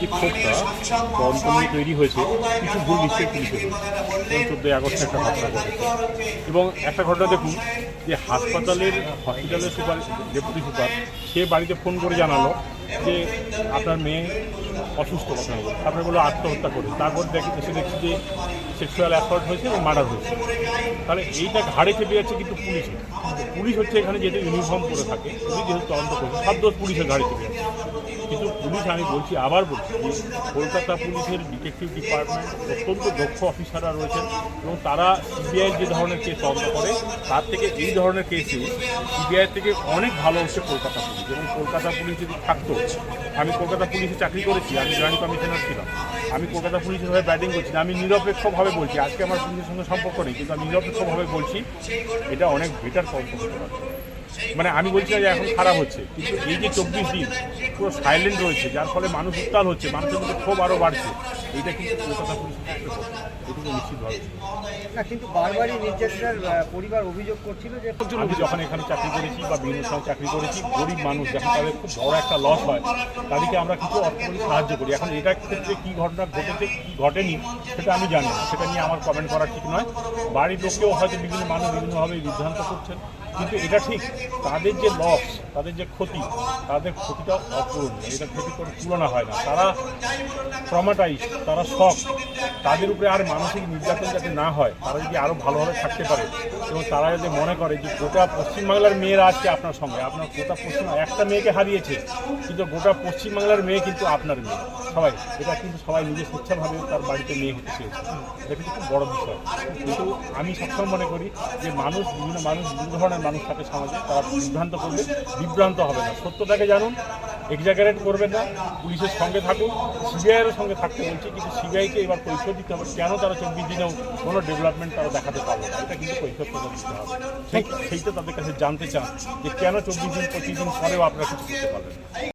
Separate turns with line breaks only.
যে ক্ষোভটা নিয়ে তৈরি হয়েছে। কিছু ভুল নিশ্চয়ই পুলিশে হয়েছে চোদ্দোই আগস্টে একটা ঘটনা ঘটেছে। এবং একটা ঘটনা দেখুন যে হাসপাতালের হসপিটালের সুপার ডেপুটি সুপার সে বাড়িতে ফোন করে জানালো যে আপনার মেয়ে অসুস্থ কথা বলে তারপরে বলল আত্মহত্যা করে তারপর দেখি এসে দেখছি যে সেক্সুয়াল অ্যাসল্ট হয়েছে এবং মার্ডার হয়েছে। তাহলে এইটা ঘাড়ে চেপে যাচ্ছে কিন্তু পুলিশে। পুলিশ হচ্ছে এখানে যেহেতু ইউনিফর্ম পরে থাকে পুলিশ যেহেতু তদন্ত করছে সব দোষ পুলিশের ঘাড়ে চেপে যাচ্ছে। কিন্তু পুলিশ, আমি বলছি, আবার বলছি কলকাতা পুলিশের ডিটেকটিভ ডিপার্টমেন্ট অত্যন্ত দক্ষ অফিসাররা রয়েছেন এবং তারা সিবিআই যে ধরনের কেস তদন্ত করে, তার থেকে এই ধরনের কেসে সিবিআই থেকে অনেক ভালো হচ্ছে কলকাতা পুলিশ এবং কলকাতা পুলিশ যদি থাকতো, আমি কলকাতা পুলিশে চাকরি করেছি, আমি জয়েন্ট কমিশনার ছিলাম আমি কলকাতা পুলিশের হয়ে ব্যাটিং করছি। আমি নিরপেক্ষভাবে বলছি, আজকে আমার পুলিশের সঙ্গে সম্পর্ক নেই, কিন্তু আমি নিরপেক্ষভাবে বলছি, এটা অনেক বেটার তদন্ত হতে পারে মানে আমি বলছি যে এখন খারাপ হচ্ছে। কিন্তু এই যে চব্বিশ দিন পুরো সাইলেন্ট রয়েছে যার ফলে মানুষ উত্তাল হচ্ছে মানুষের মধ্যে ক্ষোভ আরও বাড়ছে। এইটা কিন্তু কলকাতা পুলিশের এটুকু নিশ্চিতভাবে
না কিন্তু বারবারই নির্যাতিতার পরিবার অভিযোগ করছিল যে
আমি যখন এখানে চাকরি করেছি বা বিভিন্ন সময় চাকরি করেছি গরিব মানুষ যখন তাদের খুব বড় একটা লস হয় তাদেরকে আমরা কিছু অর্থনৈতিক সাহায্য করি। এখন এটার ক্ষেত্রে কী ঘটনা ঘটেছে কী ঘটেনি সেটা আমি জানি না। সেটা নিয়ে আমার কমেন্ট করা ঠিক নয়। বাড়ির লোককেও হয়তো বিভিন্ন মানুষ বিভিন্নভাবে বিভ্রান্ত করছেন। কিন্তু এটা ঠিক, তাদের যে লস তাদের যে ক্ষতি, তাদের ক্ষতিটা অপূরণীয় এটা ক্ষতি করে তুলনা হয় না। তারা ট্রমাটাইজ তারা শখ তাদের উপরে আর মানসিক নির্যাতন যাতে না হয়, তারা যদি আরও ভালোভাবে থাকতে পারে, এবং তারা যদি মনে করে যে গোটা পশ্চিমবাংলার মেয়েরা আজকে আপনার সঙ্গে, আপনার গোটা পশ্চিম, একটা মেয়েকে হারিয়েছে, কিন্তু গোটা পশ্চিমবাংলার মেয়ে কিন্তু আপনার মেয়ে। সবাই, এটা কিন্তু সবাই নিজের স্বেচ্ছাভাবে তার বাড়িতে মেয়ে হতে চেয়েছে। এটা কিন্তু খুব বড় বিষয়। কিন্তু আমি সবসময় মনে করি যে মানুষ, বিভিন্ন মানুষ বিভিন্ন ধরনের মানুষ থাকে সমাজে, তারা বিভ্রান্ত করবে, বিভ্রান্ত হবে না। সত্যটাকে জানুন এক্সাগারেট করবেন না, পুলিশের সঙ্গে থাকুন, সিবিআইয়েরও সঙ্গে থাকতে বলছি, কিন্তু সিবিআইকে এবার পরিচয় দিতে হবে। কেন তারা চব্বিশ দিনেও কোনো ডেভেলপমেন্ট তারা দেখাতে পারবে না? এটা কিন্তু পরিচয় করে দিতে হবে। সেই সেইটা তাদের কাছে জানতে চান যে কেন চব্বিশ দিন, পঁচিশ দিন পরেও আপনারা কিছু করতে পারবেন।